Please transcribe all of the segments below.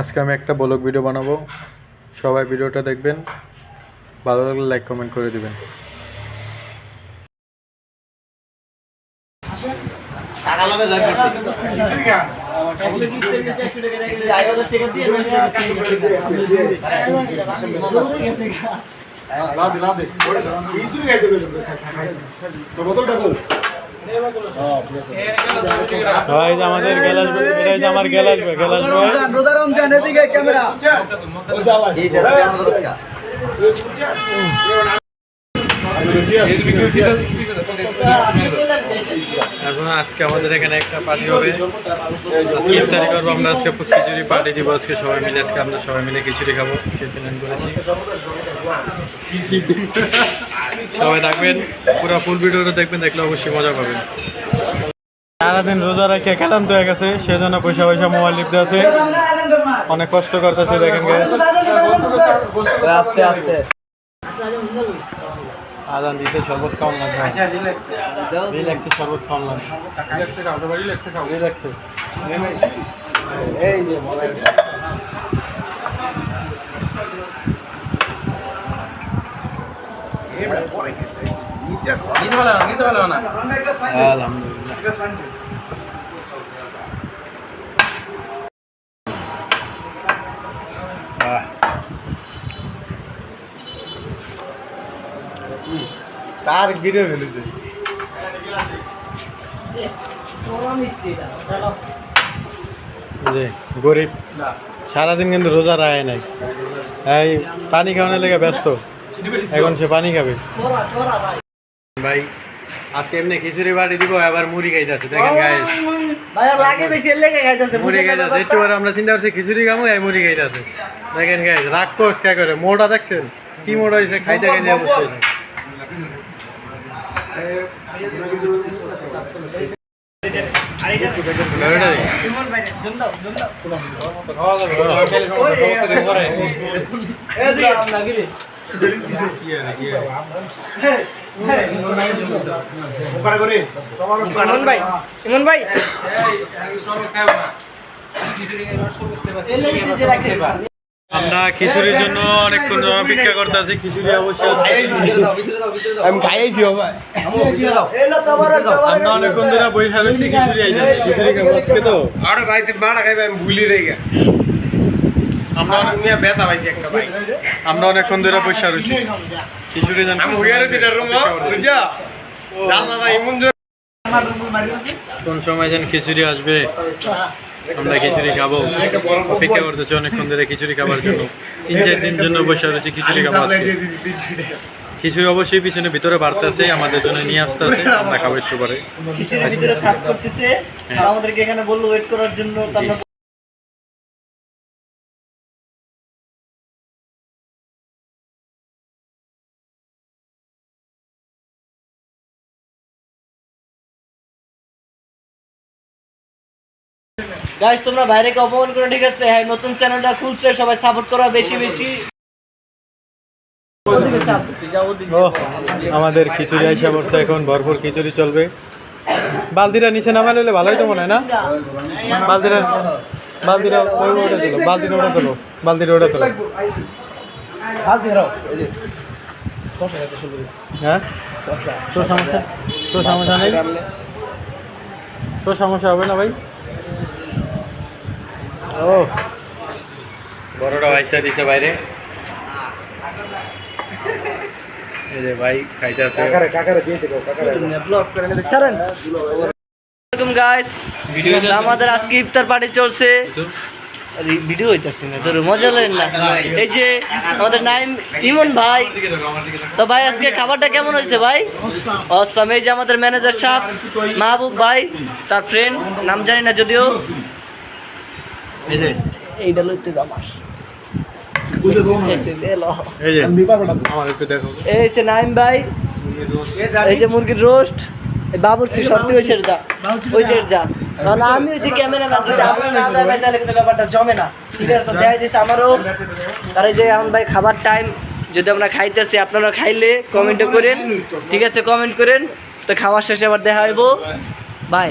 আজকে আমি একটা ব্লগ ভিডিও বানাবো। সবাই ভিডিওটা দেখবেন। ভালো লাগলে লাইক কমেন্ট করে দিবেন। ভাই আমাদের গ্যালাস এটা যে আমার গ্যালাস ভাই গ্যালাস ভাই। এদিকে ক্যামেরা। এখন আজকে আমাদের এখানে একটা পার্টি হবে। আজকে ইফতারি করব আমরা আজকে খিচুড়ি পার্টি দিব আজকে সবাই মিলে আজকে আমরা সবাই মিলে খিচুড়ি খাব। সে প্ল্যান করেছি সবাই থাকবেন। পুরো ফুল ভিডিওটা দেখবেন দেখলে অবশ্যই মজা পাবেন। সারাদিন রোজা রেখে ক্লান্ত হয়ে গেছে সেজন্য পয়সা পয়সা মোবাইল লিখতে আছে। অনেক কষ্ট করতেছে দেখেন। আস্তে আস্তে। আজান দিছে শরবত কেমন লাগবে। রিল্যাক্সে শরবত কেমন লাগবে। রিল্যাক্সে এই যে আলহামদুলিল্লাহ তার ভিডিও ফেলেছে। গরিব। সারাদিন কিন্তু রোজা রায় নাই। এই পানি খাওয়ানোর লেগে ব্যস্ত। এখন সে পানি খাবে। ভাই আজকে এমনি খিচুড়ি বাড়ি দিব আবার মুড়ি খাইতেছে দেখেন গাইস ভাইয়া লাগে বেশি লেগে খাইতেছে মুড়ি খাইতেছে একটু পরে আমরা চিন্তা করছি খিচুড়ি খামো এই মুড়ি খাইতেছে। দেখেন গাইস রাগ কোষ কে করে? মোটা দেখছেন? কি মোটা হয়েছে খাইতে খাইতে অবস্থা হয়েছে ইমন ভাই ইমন ভাই। আমরা খিচুড়ির জন্য অনেকক্ষণ ধরে অপেক্ষা করতেছি খিচুড়ি অবশ্যই আমি খাইছি বাবা আমরা অনেকক্ষণ ধরে রয়েছি খিচুড়ি খিচুড়ি তো। আরে ভাই বাড়া খাইবে আমি ভুলি রে গা আমরা অনেক- মিয়া বেতা পাইছি একটা ভাই। আমরা অনেকক্ষণ ধরে বসে রয়েছি। খিচুড়ি জান আমি হইয়া রয়েছি না রুম? বুঝা? জানলা ভাই ইমন কোন সময় যেন খিচুড়ি আসবে আমরা খিচুড়ি খাব। অপেক্ষা করতেছি অনেকক্ষণ ধরে খিচুড়ি খাবার জন্য। তিন চার দিন জন্য বসে রয়েছি খিচুড়ি খাব আজকে। খিচুড়ি অবশ্যই পিছনে ভিতরে বাড়তেছে আমাদের জন্য নিয়ে আসতে আছে আমরা খাব একটু পরে। খিচুড়ির ভিতরে সার্ভ করতেছে। আমাদেরকে এখানে বলল ওয়েট করার জন্য গাইস তোমরা বাইরেকে অপমান করে ঠিক আছে? হ্যাঁ নতুন চ্যানেলটা খুলছে, সবাই সাপোর্ট করা বেশি বেশি। আমাদের খিচুড়ি আইসা পড়ছে এখন, ভরপুর খিচুড়ি চলবে। বালতিটা নিচে নামালে হলে ভালোই তো মনে হয় না? বালতিটা বালতিটা ওই ওটা তোলো বালতিটা ওটা তোলো বালতিটা ওটা তোলো হ্যাঁ? সমস্যা সমস্যা নেই? সমস্যা হবে না ভাই? ও বড়টা বাইচা দিছে বাইরে। এই যে ভাই খাইতে ওয়েলকাম গাইস আমাদের আজকে ইফতার পার্টি চলছে। ভিডিও। হইতাছে না তোর মজা লাগে না। এই যে আমাদের নাইম ইমন ভাই। তো ভাই আজকে খাবারটা কেমন হয়েছে ভাই? অসাম এই যে আমাদের ম্যানেজার সাহেব মাহবুব ভাই তার ফ্রেন্ড নাম জানি না যদিও। এইটা লইতে আমার। এই যে। এই যে নাইম ভাই। এই যে মুরগির রোস্ট। বাবুর্চি সত্যি ওই সেট যা ওই সেট যা কারণ আমি হচ্ছি ক্যামেরাম্যান। যদি আপনারা না দেয় ভাই তাহলে কিন্তু ব্যাপারটা জমে না। ঠিক আছে তো দেখাই দিচ্ছে আমারও। তার এই যে এখন ভাই খাবার টাইম যদি আমরা খাইতেছি আপনারা খাইলে কমেন্টও করেন। ঠিক আছে কমেন্ট করেন। তো খাওয়ার শেষে আবার দেখা হইব। বাই।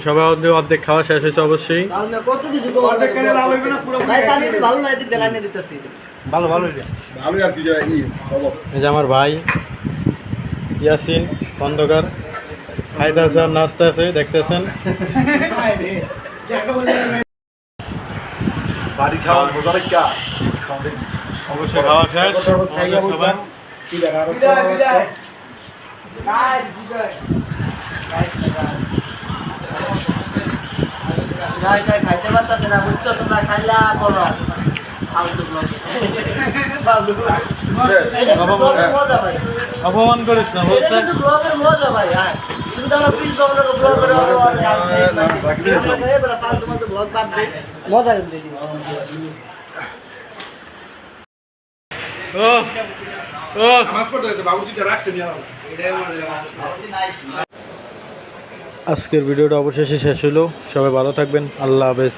সবাই অর্ধেক অর্ধেক খাওয়া শেষ হয়েছে অবশ্যই আমার ভাই ইয়াসিন খন্দকার। খাইতে আছে আর নাচতে আছে, দেখতেছেন? বাড়ি খাওয়া অবশ্যই খাওয়া শেষ। খাইতে পারতাছে না। বুঝছ তোমরা? খাইলা করো অপমান করিস না আজকের ভিডিওটা অবশেষে শেষ হলো সবাই ভালো থাকবেন। আল্লাহ হাফেজ।